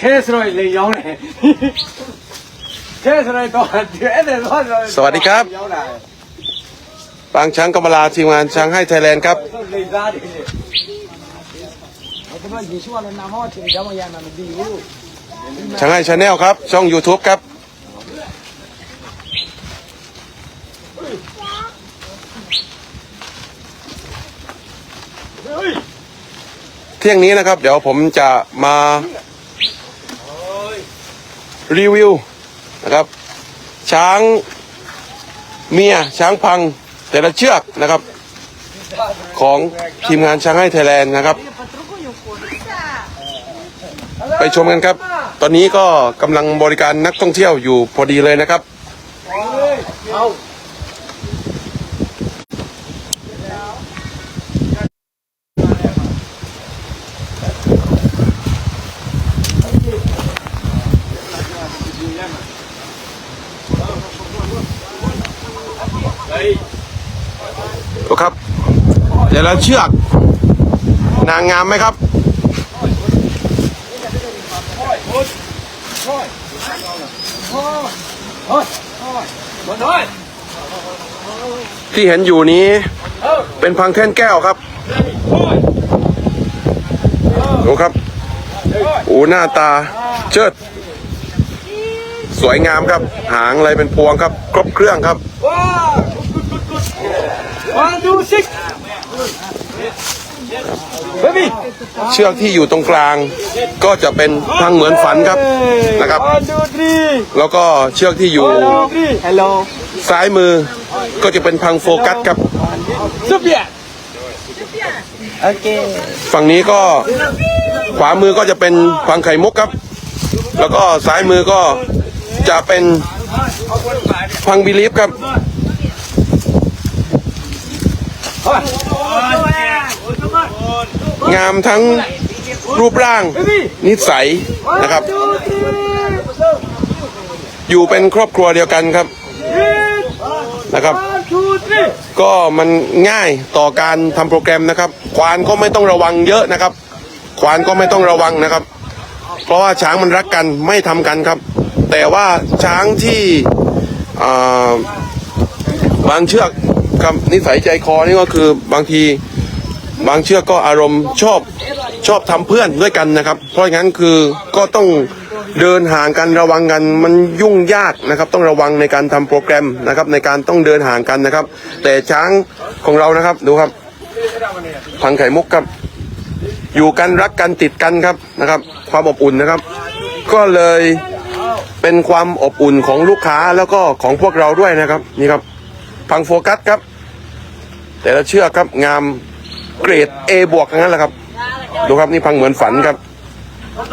ခဲဆိုတော့လေရောင်းတယ်ခဲဆိုတော့တော့အဲ့ဒါတော့ สวัสดีครับ ရောင်းတာ บางช้างกำมะลาทีมงานช้างให้ไทยแลนด์ครับ တော့လေသားတယ်ကျွန်တော်ယေရှုကလည်းနာမောချင်းကြောင်းမရနာမသိဘူး ช้างให้ชาแนลครับ ช่อง YouTube ครับ เที่ยงนี้นะครับ เดี๋ยวผมจะมา รีวิวนะครับ ช้างเมียช้างพังแต่ละเชือกนะครับ ของทีมงานช้างให้ไทยแลนด์นะครับ ไปชมกันครับ ตอนนี้ก็กำลังบริการนักท่องเที่ยวอยู่พอดีเลยนะครับ เอา ดูครับ แต่ ละเชือก นางงามไหมครับที่เห็นอยู่นี้เป็นพังแท่นแก้วครับดูครับโอ้หน้าตาเชิด สวยงามครับ หางอะไรเป็นพวงครับ ครบเครื่องครับวันดูซิ เบบี้เชือกที่อยู่ตรงกลาง ก็จะเป็นพังเหมือนฝันครับนะครับวันดูทรีแล้วก็เชือกที่อยู่วันดูทรีฮัลโหลซ้ายมือก็จะเป็นพังโฟกัสครับซุปเปียโอเคฝั่งนี้ก็ขวามือก็จะเป็นพังไข่มุกครับ แล้วก็ซ้ายมือก็จะเป็นพังบิลีฟครับ งามทั้งรูปร่าง นิสัยนะครับ อยู่เป็นครอบครัวเดียวกันครับนะครับ ก็มันง่ายต่อการทำโปรแกรมนะครับ ควานก็ไม่ต้องระวังเยอะนะครับ ควานก็ไม่ต้องระวังนะครับ เพราะว่าช้างมันรักกันไม่ทำกันครับ แต่ว่าช้างที่บางเชือกครับนิสัยใจคอนี่ก็คือบางที บางเชือกก็อารมณ์ชอบชอบทำเพื่อนด้วยกันนะครับ เพราะงั้นคือก็ต้องเดินห่างกันระวังกันมันยุ่งยากนะครับ ต้องระวังในการทำโปรแกรมนะครับ ในการต้องเดินห่างกันนะครับ แต่ช้างของเรานะครับดูครับพังไข่มุกครับ อยู่กันรักกันติดกันครับนะครับ ความอบอุ่นนะครับ ก็เลยเป็นความอบอุ่นของลูกค้าแล้วก็ของพวกเราด้วยนะครับ นี่ครับพังโฟกัสครับ แต่ละเชือกครับงาม เกรด A บวกทั้งนั้นแหละครับ ดูครับนี่พังเหมือนฝันครับ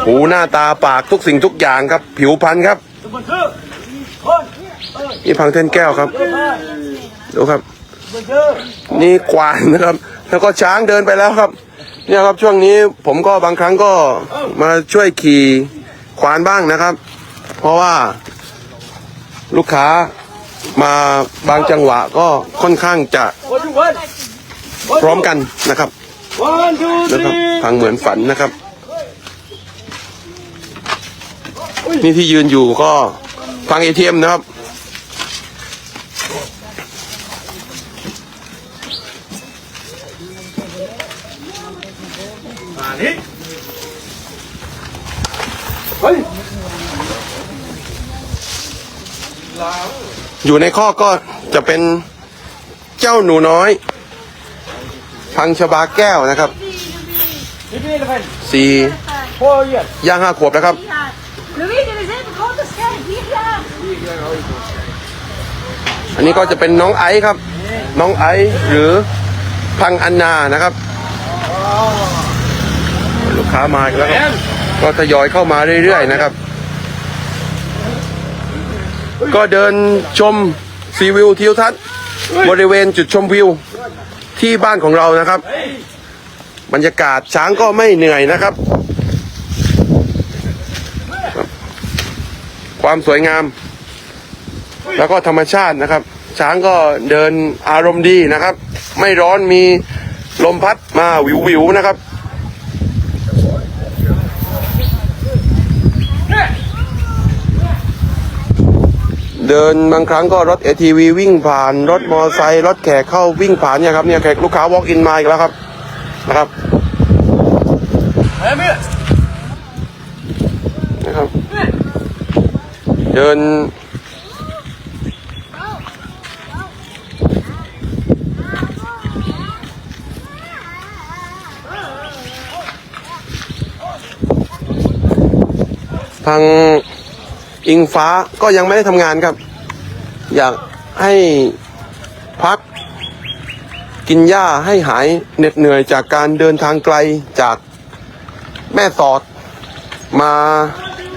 หูหน้าตาปากทุกสิ่งทุกอย่างครับ ผิวพรรณครับมันคือคนนี่พังเท่นแก้วครับ ดูครับมันคือนี่ควานนะครับ แล้วก็ช้างเดินไปแล้วครับ เนี่ยครับช่วงนี้ผมก็บางครั้งก็มาช่วยขี่ควานบ้างนะครับ เพราะว่าลูกค้ามาบางจังหวะก็ค่อนข้างจะวันดูวัน พร้อมกันนะครับวันะครับพังเหมือนฝันนะครับ นี่ที่ยืนอยู่ก็พังเอทีเอ็มนะครับมานี่เฮ้ยอยู่ในข้อก็จะเป็นเจ้าหนูน้อย พังชบาแก้วนะครับนี่พี่ละพันสี่โอ้ยย่างห้าขวบนะครับอันนี้ก็จะเป็นน้องไอซ์ครับ น้องไอซ์หรือพังอันนานะครับ ลูกค้ามาอีกแล้วครับก็ทยอยเข้ามาเรื่อยๆนะครับ ก็เดินชมซีวิวทิวทัศน์บริเวณจุดชมวิว ที่บ้านของเรานะครับ บรรยากาศช้างก็ไม่เหนื่อยนะครับ ความสวยงาม แล้วก็ธรรมชาตินะครับ ช้างก็เดินอารมณ์ดีนะครับ ไม่ร้อนมีลมพัดมาวิวๆนะครับ เดินบางครั้งก็รถ ATV วิ่งผ่านรถมอเตอร์ไซค์รถแขกเข้าวิ่งผ่านเนี่ยครับเนี่ยแขกลูกค้า walk in มาอีกแล้วครับนะครับนะครับ เดินทาง อิงฟ้าก็ยังไม่ได้ทำงานครับ อยากให้พักกินหญ้าให้หายเหน็ดเหนื่อยจากการเดินทางไกลจากแม่สอดมา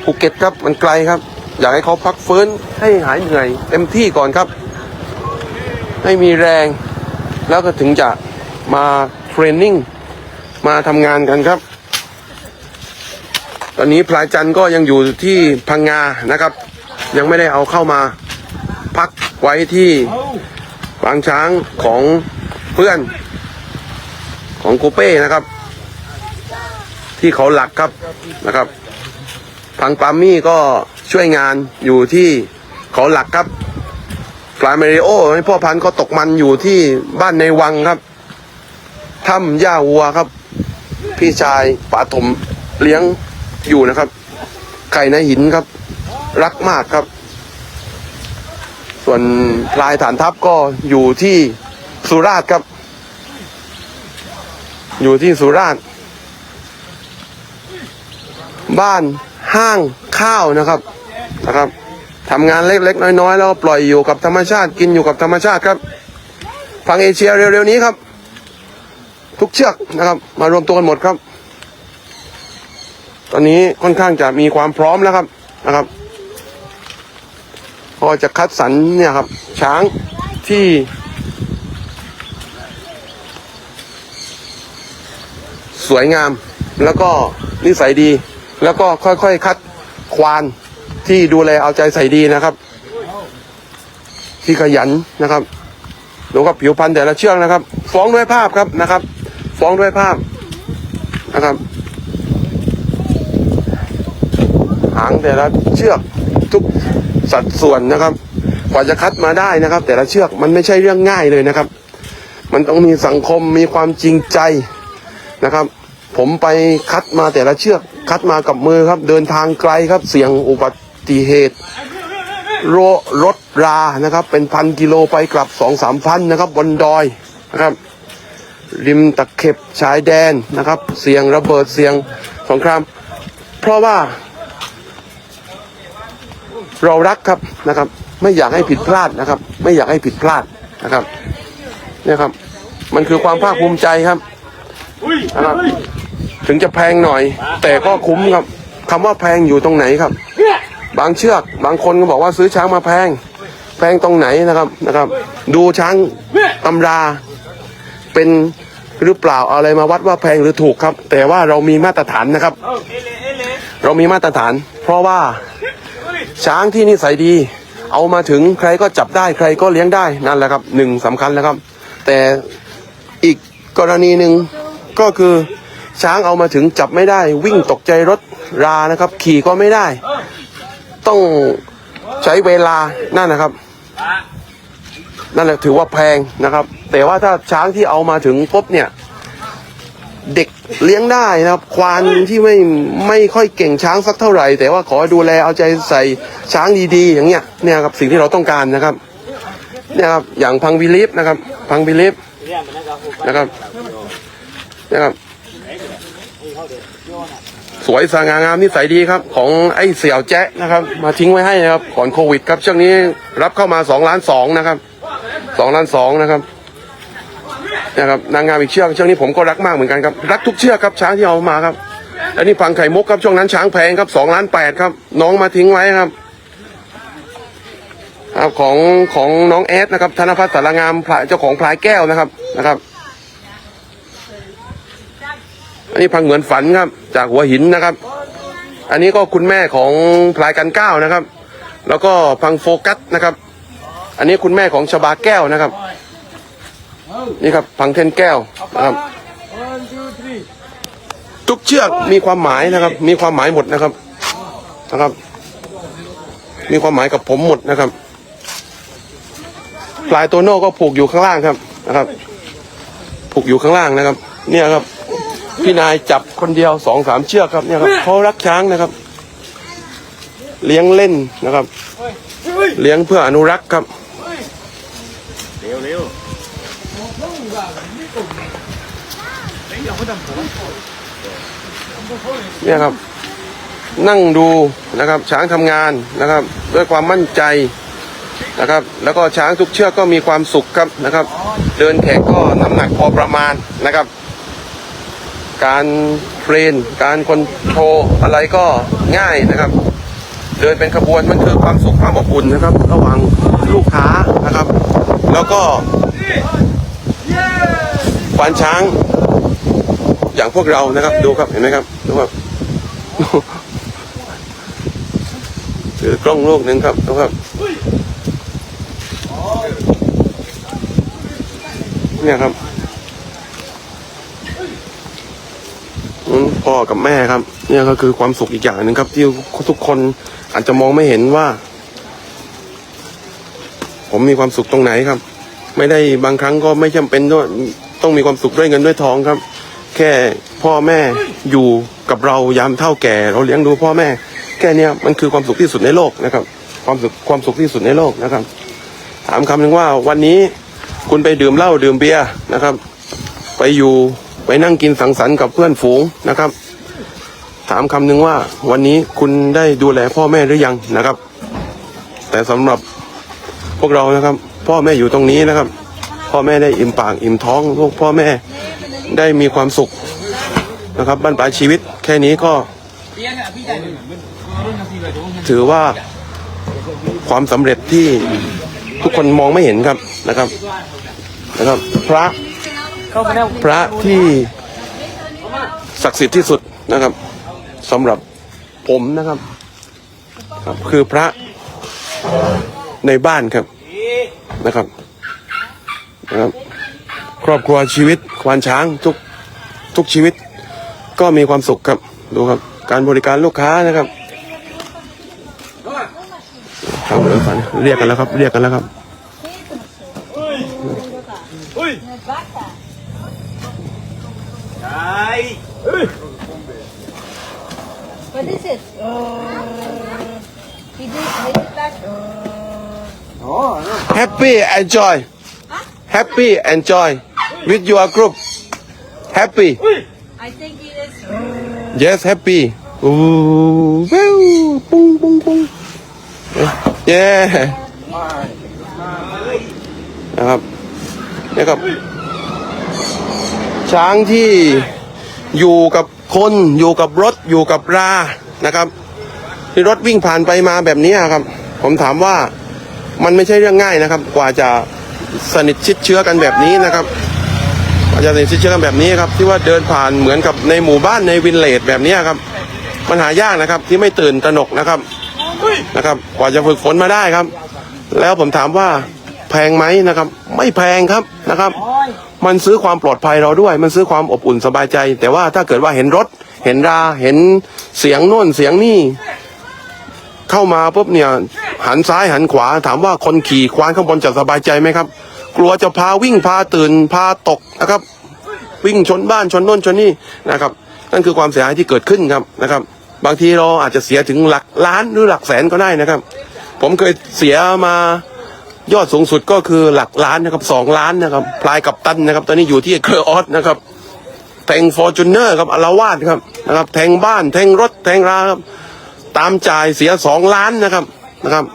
ภูเก็ตครับมันไกลครับ อยากให้เขาพักฟื้นให้หายเหนื่อยเต็มที่ก่อนครับ ให้มีแรง แล้วก็ถึงจะมาเทรนนิ่งมาทำงานกันครับ ตอนนี้พลายจันทร์ก็ยังอยู่ที่พังงานะครับ ยังไม่ได้เอาเข้ามาพักไว้ที่ปางช้างของเพื่อน ของโกเป้นะครับ ที่เขาหลักครับนะครับพังปามี่ก็ช่วยงานอยู่ที่เขาหลักครับฟลายเมริโอให้พ่อพันธุ์ก็ตกมันอยู่ที่บ้านในวังครับถ้ำย่าวัวครับ พี่ชายป่าถมเลี้ยง อยู่นะครับ ไข่ในหินครับ รักมากครับ ส่วนพลายฐานทัพก็อยู่ที่สุราษฎร์ครับ อยู่ที่สุราษฎร์บ้านห้างข้าวนะครับนะครับทำงานเล็กๆ น้อยๆ แล้วปล่อยอยู่กับธรรมชาติกินอยู่กับธรรมชาติครับฝั่งเอเชียเร็วๆนี้ครับ ทุกเชือกนะครับ มารวมตัวกันหมดครับ ตอนนี้ค่อนข้างจะมีความพร้อมแล้วครับนะครับ พอจะคัดสรรเนี่ยครับ ช้างที่สวยงามแล้วก็นิสัยดี แล้วก็ค่อยๆ คัดควานที่ดูแลเอาใจใส่ดีนะครับ ที่ขยันนะครับดูครับผิวพรรณแต่ละเชือกนะครับ ฟ้องด้วยภาพครับนะครับ ฟ้องด้วยภาพนะครับ หางแต่ละเชือกทุกสัดส่วนนะครับ กว่าจะคัดมาได้นะครับ แต่ละเชือกมันไม่ใช่เรื่องง่ายเลยนะครับ มันต้องมีสังคมมีความจริงใจนะครับ ผมไปคัดมาแต่ละเชือก คัดมากับมือครับ เดินทางไกลครับ เสี่ยงอุบัติเหตุรรถรานะครับ เป็นพันกิโลไปกลับสองสามพันนะครับบนดอยนะครับ ริมตะเข็บชายแดนนะครับ เสียงระเบิดเสียงสงคราม เพราะว่า เรารักครับนะครับ ไม่อยากให้ผิดพลาดนะครับ ไม่อยากให้ผิดพลาดนะครับเนี่ยครับ มันคือความภาคภูมิใจครับนะครับ ถึงจะแพงหน่อย แต่ก็คุ้มครับคำว่าแพงอยู่ตรงไหนครับ บางเชือกบางคนก็บอกว่าซื้อช้างมาแพง แพงตรงไหนนะครับนะครับ ดูช้างตำรา เป็นหรือเปล่าอะไรมาวัดว่าแพงหรือถูกครับ แต่ว่าเรามีมาตรฐานนะครับ เรามีมาตรฐาน เพราะว่า ช้างที่นิสัยดี เอามาถึงใครก็จับได้ใครก็เลี้ยงได้นั่นแหละครับหนึ่งสำคัญแล้วครับ แต่อีกกรณีหนึ่งก็คือช้างเอามาถึงจับไม่ได้ วิ่งตกใจรถรานะครับ ขี่ก็ไม่ได้ ต้องใช้เวลานั่นนะครับ นั่นแหละถือว่าแพงนะครับ แต่ว่าถ้าช้างที่เอามาถึงปุ๊บเนี่ย เด็กเลี้ยงได้นะครับ ควานที่ไม่ไม่ค่อยเก่งช้างสักเท่าไหร่ แต่ว่าขอดูแลเอาใจใส่ช้างดีๆ อย่างเงี้ยเนี่ยครับสิ่งที่เราต้องการนะครับเนี่ยครับอย่างพังบิลิฟนะครับ พังบิลิฟนะครับนะครับสวยสง่างามนิสัยดีครับ ของไอ้เสี่ยวแจ๊ะนะครับ มาทิ้งไว้ให้นะครับก่อนโควิดครับช่วงนี้รับเข้ามาสองล้านสองนะครับสองล้านสองนะครับ นะครับนางงามอีกเชือกเชือกนี้ผมก็รักมากเหมือนกันครับรักทุกเชือกครับช้างที่เอามาครับอันนี้พังไข่มุกครับช่วงนั้นช้างแพงครับสองล้านแปดครับ น้องมาทิ้งไว้ครับครับของของน้องแอดนะครับธนพัฒน์สารงามพลายเจ้าของพลายแก้วนะครับนะครับ อันนี้พังเหมือนฝันครับ จากหัวหินนะครับ อันนี้ก็คุณแม่ของพลายกันก้าวนะครับ แล้วก็พังโฟกัสนะครับ อันนี้คุณแม่ของชบาแก้วนะครับ นี่ครับพังเทนแก้วนะครับ One, two, three. ทุกเชือกมีความหมายนะครับ มีความหมายหมดนะครับนะครับ มีความหมายกับผมหมดนะครับพลายโตโน่ก็ผูกอยู่ข้างล่างครับนะครับ ผูกอยู่ข้างล่างนะครับ เนี่ยครับ พี่นายจับคนเดียวสองสามเชือกครับเนี่ยครับเขารักช้างนะครับ เลี้ยงเล่นนะครับ เลี้ยงเพื่ออนุรักษ์ครับ เนี่ยครับ นั่งดูนะครับ ช้างทำงานนะครับ ด้วยความมั่นใจนะครับ แล้วก็ช้างทุกเชือกก็มีความสุขครับนะครับ เดินแขกก็น้ำหนักพอประมาณนะครับ การเทรนการคอนโทรอะไรก็ง่ายนะครับ เดินเป็นขบวนมันคือความสุขความอบอุ่นนะครับ ระหว่างลูกค้านะครับ แล้วก็ควานช้าง อย่างพวกเรานะครับ ดูครับเห็นไหมครับดูครับถือกล้องลูกหนึ่งครับดูครับเนี่ยครับพ่อกับแม่ครับ เนี่ยก็คือความสุขอีกอย่างหนึ่งครับ ที่ทุกคนอาจจะมองไม่เห็นว่า ผมมีความสุขตรงไหนครับ ไม่ได้บางครั้งก็ไม่จำเป็นต้องต้องมีความสุขด้วยเงินด้วยทองครับ แค่พ่อแม่อยู่กับเรายามเท่าแก่ เราเลี้ยงดูพ่อแม่ แค่นี้มันคือความสุขที่สุดในโลกนะครับ ความสุขความสุขที่สุดในโลกนะครับ ถามคำหนึ่งว่าวันนี้คุณไปดื่มเหล้าดื่มเบียร์นะครับ ไปอยู่ไปนั่งกินสังสรรค์กับเพื่อนฝูงนะครับ ถามคำหนึ่งว่าวันนี้คุณได้ดูแลพ่อแม่หรือยังนะครับ แต่สำหรับพวกเรานะครับ พ่อแม่อยู่ตรงนี้นะครับ พ่อแม่ได้อิ่มปากอิ่มท้องพวกพ่อแม่ ได้มีความสุขนะครับบรรปลายชีวิตแค่นี้ก็ถือว่าความสำเร็จที่ทุกคนมองไม่เห็นครับนะครับนะครับ พระพระที่ศักดิ์สิทธิ์ที่สุดนะครับสำหรับผมนะครับครับ คือพระในบ้านครับนะครับนะครับ ครอบครัวชีวิตควานช้างทุกทุกชีวิต ก็มีความสุขครับดูครับ การบริการลูกค้านะครับครับเดี๋ยวก่อนเรียกกันแล้วครับ เรียกกันแล้วครับ What is it? He did, he did that. Happy enjoy Happy enjoy with your group Happy I think he is. Yes happy โอ้ว้าวปุ้งปุ้งปุ้งเย้นะครับเนี่ยครับ ช้างที่อยู่กับคนอยู่กับรถอยู่กับรานะครับ ที่รถวิ่งผ่านไปมาแบบนี้ครับ ผมถามว่ามันไม่ใช่เรื่องง่ายนะครับ กว่าจะสนิทชิดเชื้อกันแบบนี้นะครับ กว่าจะสนิทชิดเชื้อแบบนี้ครับที่ว่าเดินผ่านเหมือนกับในหมู่บ้านในวินเลจแบบนี้ครับมันหายากนะครับที่ไม่ตื่นตระหนกนะครับนะครับ กว่าจะฝึกฝนมาได้ครับ แล้วผมถามว่าแพงไหมนะครับ ไม่แพงครับนะครับ มันซื้อความปลอดภัยเราด้วย มันซื้อความอบอุ่นสบายใจ แต่ว่าถ้าเกิดว่าเห็นรถ เห็นราเห็นเสียงโน่นเสียงนี่เข้ามาปุ๊บเนี่ยหันซ้ายหันขวาถามว่าคนขี่ควานข้างบนจะสบายใจไหมครับ กลัวจะพาวิ่งพาตื่นพาตกนะครับ วิ่งชนบ้านชนน่นชนนี่นะครับ นั่นคือความเสียหายที่เกิดขึ้นครับนะครับ บางทีเราอาจจะเสียถึงหลักล้านหรือหลักแสนก็ได้นะครับ ผมเคยเสียมายอดสูงสุดก็คือหลักล้านนะครับสองล้านนะครับพลายกับตันนะครับ ตอนนี้อยู่ที่เคอร์ออสนะครับแทงฟอร์จูเนอร์ครับอารวาสครับนะครับ แทงบ้านแทงรถแทงราครับตามจ่ายเสียสองล้านนะครับนะครับ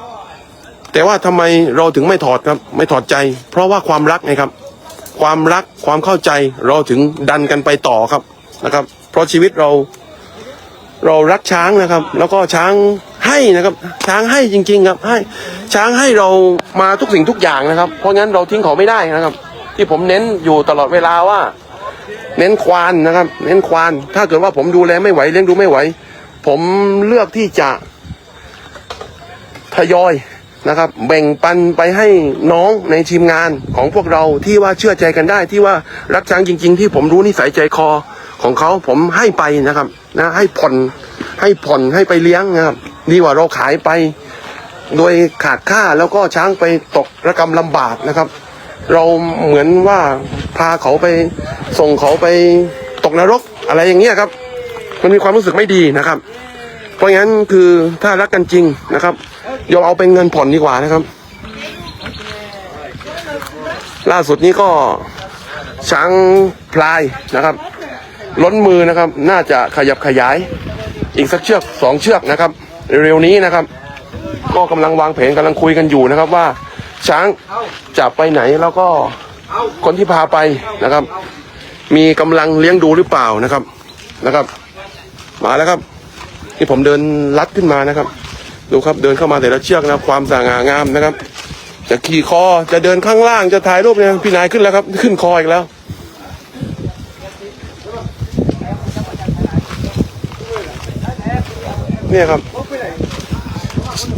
แต่ว่าทำไมเราถึงไม่ถอดครับ ไม่ถอดใจ เพราะว่าความรักไงครับ ความรักความเข้าใจเราถึงดันกันไปต่อครับนะครับ เพราะชีวิตเราเรารักช้างนะครับ แล้วก็ช้างให้นะครับ ช้างให้จริง ๆ ครับให้ช้างให้เรามาทุกสิ่งทุกอย่างนะครับ เพราะงั้นเราทิ้งเขาไม่ได้นะครับ ที่ผมเน้นอยู่ตลอดเวลาว่า เน้นควานนะครับ เน้นควาน ถ้าเกิดว่าผมดูแลไม่ไหวเลี้ยงดูไม่ไหว ผมเลือกที่จะทยอย นะครับแบ่งปันไปให้น้องในทีมงานของพวกเราที่ว่าเชื่อใจกันได้ที่ว่ารักช้างจริง ๆ ที่ผมรู้นิสัยใจคอของเขาผมให้ไปนะครับนะให้ผ่อนให้ผ่อนให้ไปเลี้ยงนะครับดีกว่าเราขายไป โดยขาดค่าแล้วก็ช้างไปตกระกรรมลำบากนะครับ เราเหมือนว่าพาเขาไปส่งเขาไปตกนรกอะไรอย่างเงี้ยครับ มันมีความรู้สึกไม่ดีนะครับ เพราะงั้นคือถ้ารักกันจริงนะครับ ยอมเอาเป็นเงินผ่อนดีกว่านะครับ ล่าสุดนี้ก็ช้างพลายนะครับ ล้นมือนะครับ น่าจะขยับขยาย อีกสักเชือกสองเชือกนะครับ เร็วๆนี้นะครับ ก็กำลังวางแผนกำลังคุยกันอยู่นะครับว่า ช้างจะไปไหนแล้วก็คนที่พาไปนะครับ มีกำลังเลี้ยงดูหรือเปล่านะครับนะครับ มาแล้วครับ ที่ผมเดินลัดขึ้นมานะครับ ดูครับเดินเข้ามาแต่ละเชือกนะความสง่างามนะครับ จะขี่คอจะเดินข้างล่างจะถ่ายรูปเนี่ยพี่นายขึ้นแล้วครับ ขึ้นคออีกแล้ว เนี่ยครับ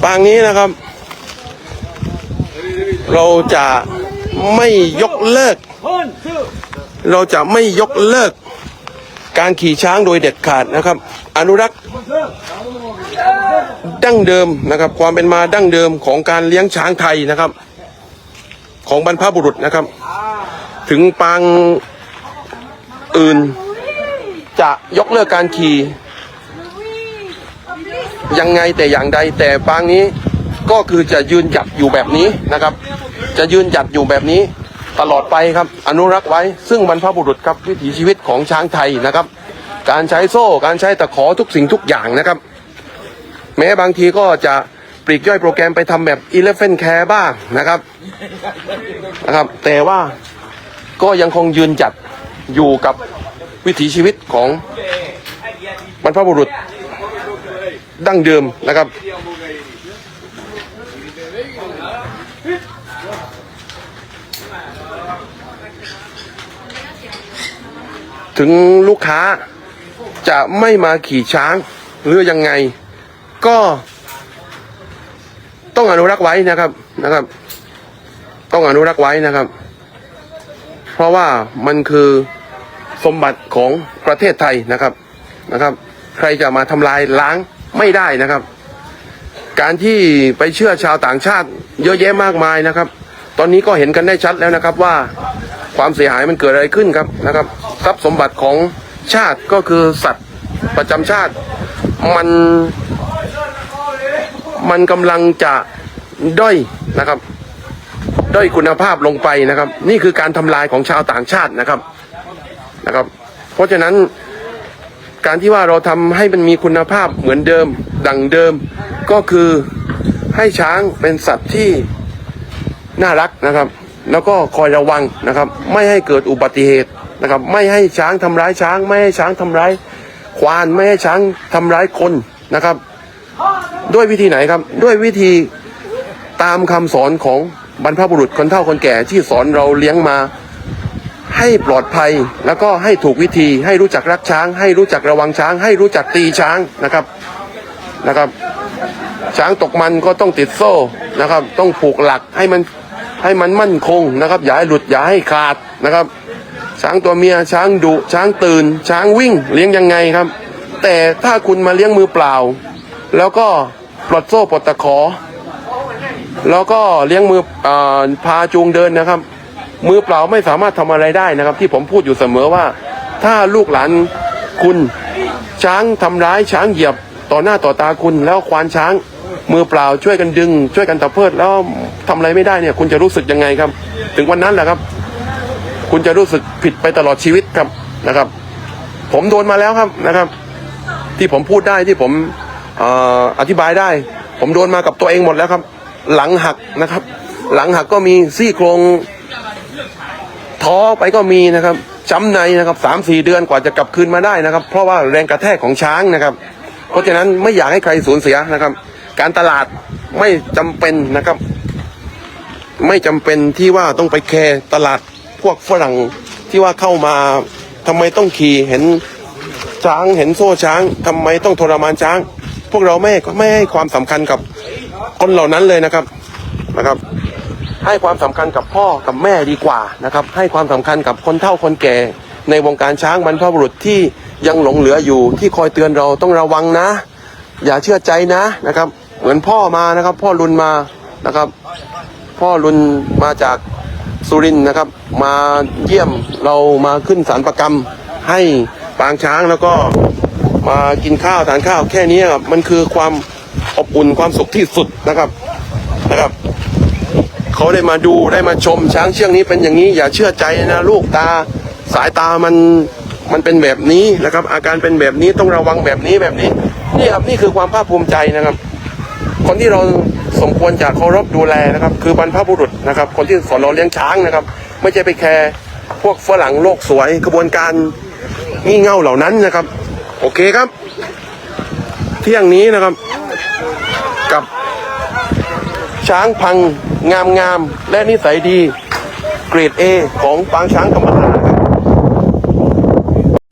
ปางนี้นะครับ เราจะไม่ยกเลิก เราจะไม่ยกเลิก การขี่ช้างโดยเด็ดขาดนะครับ อนุรักษ์ ดั้งเดิมนะครับ ความเป็นมาดั้งเดิมของการเลี้ยงช้างไทยนะครับ ของบรรพบุรุษนะครับ ถึงปางอื่นจะยกเลิกการขี่ยังไงแต่อย่างใดแต่ปางนี้ก็คือจะยืนหยัดอยู่แบบนี้นะครับ จะยืนหยัดอยู่แบบนี้ตลอดไปครับ อนุรักษ์ไว้ซึ่งบรรพบุรุษครับวิถีชีวิตของช้างไทยนะครับ การใช้โซ่การใช้ตะขอทุกสิ่งทุกอย่างนะครับ แม้บางทีก็จะปลีกย่อยโปรแกรมไปทำแบบ Elephant Care บ้างนะครับนะครับ แต่ว่าก็ยังคงยืนจัดอยู่กับวิถีชีวิตของบรรพบุรุษดั้งเดิมนะครับ ถึงลูกค้าจะไม่มาขี่ช้างหรือยังไง ก็ต้องอนุรักษ์ไว้นะครับนะครับ ต้องอนุรักษ์ไว้นะครับ เพราะว่ามันคือสมบัติของประเทศไทยนะครับนะครับ ใครจะมาทำลายล้างไม่ได้นะครับ การที่ไปเชื่อชาวต่างชาติ เยอะแยะมากมายนะครับ ตอนนี้ก็เห็นกันได้ชัดแล้วนะครับว่าความเสียหายมันเกิดอะไรขึ้นครับนะครับทรัพย์สมบัติของชาติก็คือสัตว์ประจำชาติมัน มันกำลังจะด้อยนะครับ ด้อยคุณภาพลงไปนะครับ นี่คือการทำลายของชาวต่างชาตินะครับนะครับ เพราะฉะนั้นการที่ว่าเราทำให้มันมีคุณภาพเหมือนเดิมดังเดิมก็คือให้ช้างเป็นสัตว์ที่น่ารักนะครับ แล้วก็คอยระวังนะครับ ไม่ให้เกิดอุบัติเหตุนะครับ ไม่ให้ช้างทำร้ายช้าง ไม่ให้ช้างทำร้ายควานไม่ให้ช้างทำร้ายคนนะครับ ด้วยวิธีไหนครับ ด้วยวิธีตามคำสอนของบรรพบุรุษคนเฒ่าคนแก่ที่สอนเราเลี้ยงมาให้ปลอดภัยแล้วก็ให้ถูกวิธีให้รู้จักรักช้าง ให้รู้จักระวังช้าง ให้รู้จักตีช้างนะครับนะครับ ช้างตกมันก็ต้องติดโซ่นะครับ ต้องผูกหลักให้มันให้มันมั่นคงนะครับ อย่าให้หลุดอย่าให้ขาดนะครับ ช้างตัวเมียช้างดุช้างตื่น ช้างวิ่งเลี้ยงยังไงครับ แต่ถ้าคุณมาเลี้ยงมือเปล่า แล้วก็ ปลดโซ่ปลดตะขอ แล้วก็เลี้ยงมืออพาจูงเดินนะครับ มือเปล่าไม่สามารถทำอะไรได้นะครับ ที่ผมพูดอยู่เสมอว่า ถ้าลูกหลานคุณช้างทำร้ายช้างเหยียบต่อหน้าต่อตาคุณแล้วควานช้าง มือเปล่าช่วยกันดึง ช่วยกันตะเพิดแล้วทำอะไรไม่ได้เนี่ย คุณจะรู้สึกยังไงครับ ถึงวันนั้นแหละครับ คุณจะรู้สึกผิดไปตลอดชีวิตครับนะครับ ผมโดนมาแล้วครับนะครับ ที่ผมพูดได้ที่ผม เอ่ออธิบายได้ ผมโดนมากับตัวเองหมดแล้วครับ หลังหักนะครับ หลังหักก็มีซี่โครงท้อไปก็มีนะครับช้ำในนะครับสามสี่เดือนกว่าจะกลับคืนมาได้นะครับ เพราะว่าแรงกระแทกของช้างนะครับ เพราะฉะนั้นไม่อยากให้ใครสูญเสียนะครับ การตลาดไม่จำเป็นนะครับ ไม่จำเป็นที่ว่าต้องไปแคร์ตลาดพวกฝรั่งที่ว่าเข้ามาทำไมต้องขี่เห็นช้างเห็นโซ่ช้างทำไมต้องทรมานช้าง พวกเราไม่ไม่ให้ความสำคัญกับคนเหล่านั้นเลยนะครับนะครับ ให้ความสำคัญกับพ่อกับแม่ดีกว่านะครับ ให้ความสำคัญกับคนเฒ่าคนแก่ ในวงการช้างบรรพบุรุษที่ยังหลงเหลืออยู่ที่คอยเตือนเราต้องระวังนะ อย่าเชื่อใจนะนะครับ เหมือนพ่อมานะครับ พ่อรุนมานะครับ พ่อรุนมาจากสุรินนะครับ มาเยี่ยมเรามาขึ้นสารประกรรมให้ปางช้างแล้วก็ มากินข้าวทานข้าวแค่นี้ครับมันคือความอบอุ่นความสุขที่สุดนะครับนะครับเขาได้มาดูได้มาชมช้างเชือกนี้เป็นอย่างนี้ อย่าเชื่อใจนะลูกตาสายตามันมันเป็นแบบนี้นะครับ อาการเป็นแบบนี้ต้องระวังแบบนี้แบบนี้นี่ครับนี่คือความภาคภูมิใจนะครับ คนที่เราสมควรจะเคารพดูแลนะครับ คือบรรพบุรุษนะครับ คนที่สอนเราเลี้ยงช้างนะครับ ไม่ใช่ไปแคร์พวกฝรั่งโลกสวยกระบวนการงี่เง่าเหล่านั้นนะครับ โอเคครับ เที่ยงนี้นะครับ กับ ช้างพังงามงามและนิสัยดี เกรด A ของปางช้างธรรมฐาครับ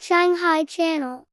Shanghai Channel